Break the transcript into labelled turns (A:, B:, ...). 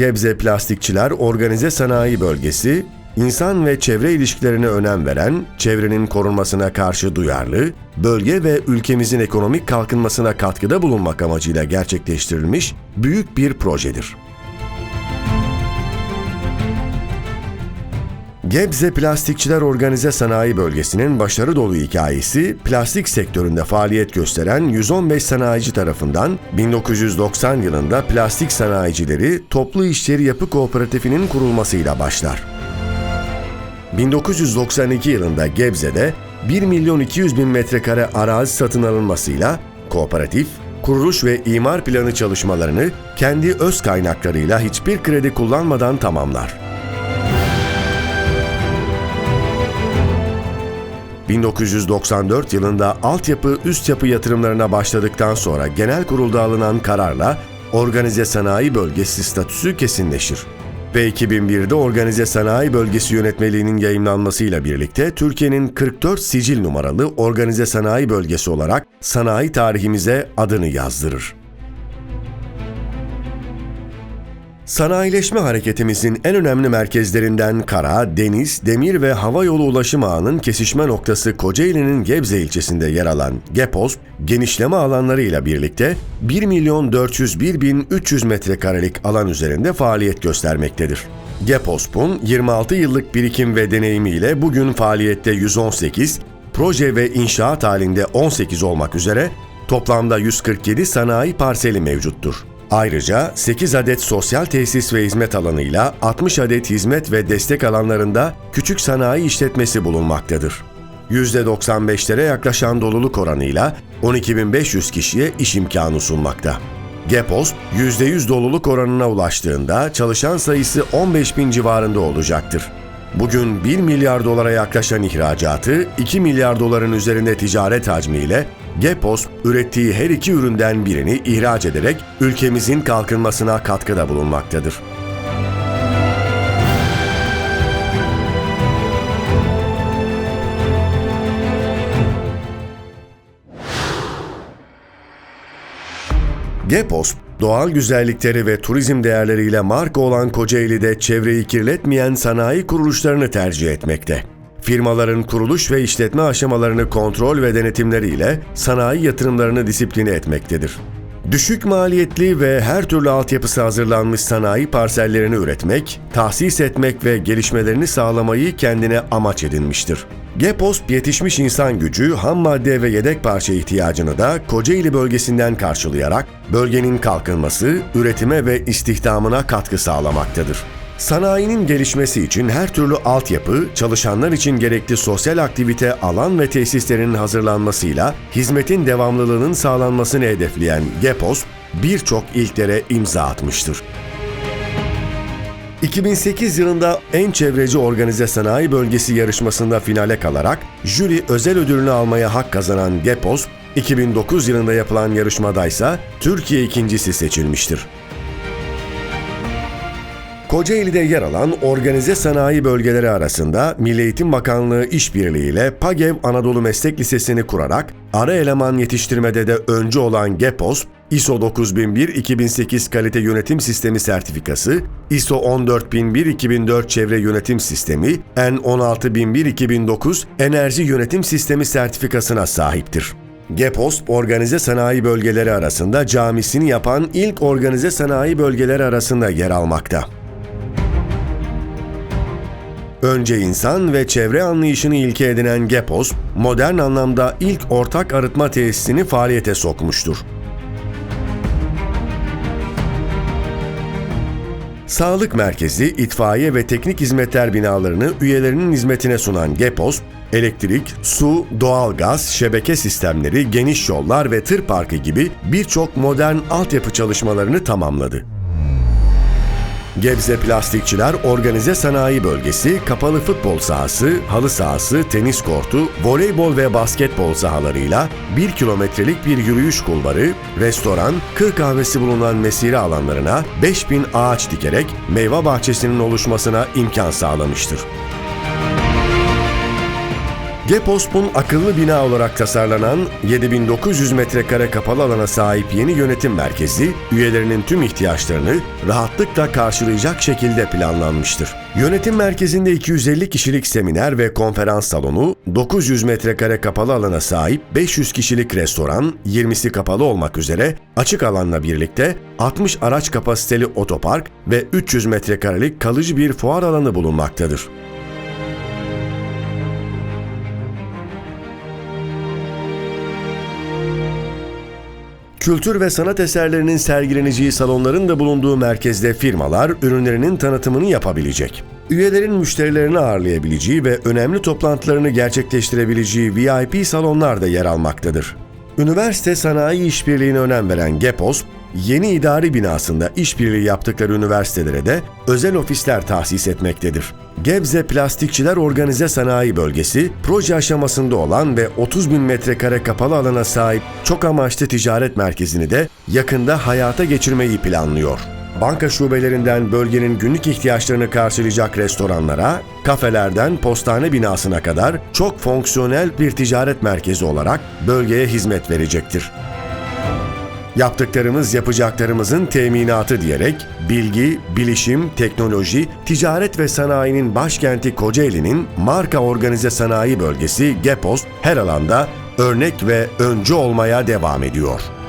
A: Gebze Plastikçiler Organize Sanayi Bölgesi, insan ve çevre ilişkilerine önem veren, çevrenin korunmasına karşı duyarlı, bölge ve ülkemizin ekonomik kalkınmasına katkıda bulunmak amacıyla gerçekleştirilmiş büyük bir projedir. Gebze Plastikçiler Organize Sanayi Bölgesi'nin başarı dolu hikayesi, plastik sektöründe faaliyet gösteren 115 sanayici tarafından 1990 yılında Plastik Sanayicileri Toplu İşleri Yapı Kooperatifinin kurulmasıyla başlar. 1992 yılında Gebze'de 1 milyon 200 bin metrekare arazi satın alınmasıyla kooperatif, kuruluş ve imar planı çalışmalarını kendi öz kaynaklarıyla hiçbir kredi kullanmadan tamamlar. 1994 yılında altyapı üst yapı yatırımlarına başladıktan sonra genel kurulda alınan kararla organize sanayi bölgesi statüsü kesinleşir. Ve 2001'de Organize Sanayi Bölgesi Yönetmeliğinin yayımlanmasıyla birlikte Türkiye'nin 44 sicil numaralı Organize Sanayi Bölgesi olarak sanayi tarihimize adını yazdırır. Sanayileşme hareketimizin en önemli merkezlerinden kara, deniz, demir ve hava yolu ulaşım ağının kesişme noktası Kocaeli'nin Gebze ilçesinde yer alan GEPOS, genişleme alanlarıyla birlikte 1 milyon 401 bin 300 metrekarelik alan üzerinde faaliyet göstermektedir. GEPOSP'un 26 yıllık birikim ve deneyimiyle bugün faaliyette 118, proje ve inşaat halinde 18 olmak üzere toplamda 147 sanayi parseli mevcuttur. Ayrıca 8 adet sosyal tesis ve hizmet alanıyla 60 adet hizmet ve destek alanlarında küçük sanayi işletmesi bulunmaktadır. %95'lere yaklaşan doluluk oranıyla 12.500 kişiye iş imkanı sunmakta. Gepos, %100 doluluk oranına ulaştığında çalışan sayısı 15 bin civarında olacaktır. Bugün 1 milyar dolara yaklaşan ihracatı, 2 milyar doların üzerinde ticaret hacmiyle Gepos ürettiği her iki üründen birini ihraç ederek ülkemizin kalkınmasına katkıda bulunmaktadır. Gepos, doğal güzellikleri ve turizm değerleriyle marka olan Kocaeli'de çevreyi kirletmeyen sanayi kuruluşlarını tercih etmekte. Firmaların kuruluş ve işletme aşamalarını kontrol ve denetimleriyle sanayi yatırımlarını disipline etmektedir. Düşük maliyetli ve her türlü altyapısı hazırlanmış sanayi parsellerini üretmek, tahsis etmek ve gelişmelerini sağlamayı kendine amaç edinmiştir. Geposp yetişmiş insan gücü, ham madde ve yedek parça ihtiyacını da Kocaeli bölgesinden karşılayarak bölgenin kalkınması, üretime ve istihdamına katkı sağlamaktadır. Sanayinin gelişmesi için her türlü altyapı, çalışanlar için gerekli sosyal aktivite alan ve tesislerinin hazırlanmasıyla hizmetin devamlılığının sağlanmasını hedefleyen GEPOS, birçok ilklere imza atmıştır. 2008 yılında en çevreci organize sanayi bölgesi yarışmasında finale kalarak jüri özel ödülünü almaya hak kazanan GEPOS, 2009 yılında yapılan yarışmadaysa Türkiye ikincisi seçilmiştir. Kocaeli'de yer alan organize sanayi bölgeleri arasında Milli Eğitim Bakanlığı işbirliğiyle PAGEV Anadolu Meslek Lisesi'ni kurarak ara eleman yetiştirmede de öncü olan GEPOS, ISO 9001-2008 Kalite Yönetim Sistemi sertifikası, ISO 14001-2004 Çevre Yönetim Sistemi, N16001-2009 Enerji Yönetim Sistemi sertifikasına sahiptir. GEPOS, organize sanayi bölgeleri arasında camisini yapan ilk organize sanayi bölgeleri arasında yer almakta. Önce insan ve çevre anlayışını ilke edinen GEPOS, modern anlamda ilk ortak arıtma tesisini faaliyete sokmuştur. Sağlık merkezi, itfaiye ve teknik hizmetler binalarını üyelerinin hizmetine sunan GEPOS, elektrik, su, doğalgaz, şebeke sistemleri, geniş yollar ve tır parkı gibi birçok modern altyapı çalışmalarını tamamladı. Gebze Plastikçiler Organize Sanayi Bölgesi, kapalı futbol sahası, halı sahası, tenis kortu, voleybol ve basketbol sahalarıyla 1 kilometrelik bir yürüyüş kulvarı, restoran, kır kahvesi bulunan mesire alanlarına 5000 ağaç dikerek meyve bahçesinin oluşmasına imkan sağlamıştır. Geposp'un akıllı bina olarak tasarlanan 7900 metrekare kapalı alana sahip yeni yönetim merkezi, üyelerinin tüm ihtiyaçlarını rahatlıkla karşılayacak şekilde planlanmıştır. Yönetim merkezinde 250 kişilik seminer ve konferans salonu, 900 metrekare kapalı alana sahip 500 kişilik restoran, 20'si kapalı olmak üzere açık alanla birlikte 60 araç kapasiteli otopark ve 300 metrekarelik kalıcı bir fuar alanı bulunmaktadır. Kültür ve sanat eserlerinin sergileneceği salonların da bulunduğu merkezde firmalar ürünlerinin tanıtımını yapabilecek. Üyelerin müşterilerini ağırlayabileceği ve önemli toplantılarını gerçekleştirebileceği VIP salonlar da yer almaktadır. Üniversite sanayi işbirliğine önem veren GEPOSP, yeni idari binasında işbirliği yaptıkları üniversitelere de özel ofisler tahsis etmektedir. Gebze Plastikçiler Organize Sanayi Bölgesi, proje aşamasında olan ve 30 bin metrekare kapalı alana sahip çok amaçlı ticaret merkezini de yakında hayata geçirmeyi planlıyor. Banka şubelerinden bölgenin günlük ihtiyaçlarını karşılayacak restoranlara, kafelerden postane binasına kadar çok fonksiyonel bir ticaret merkezi olarak bölgeye hizmet verecektir. Yaptıklarımız yapacaklarımızın teminatı diyerek bilgi, bilişim, teknoloji, ticaret ve sanayinin başkenti Kocaeli'nin marka organize sanayi bölgesi GEPOS her alanda örnek ve öncü olmaya devam ediyor.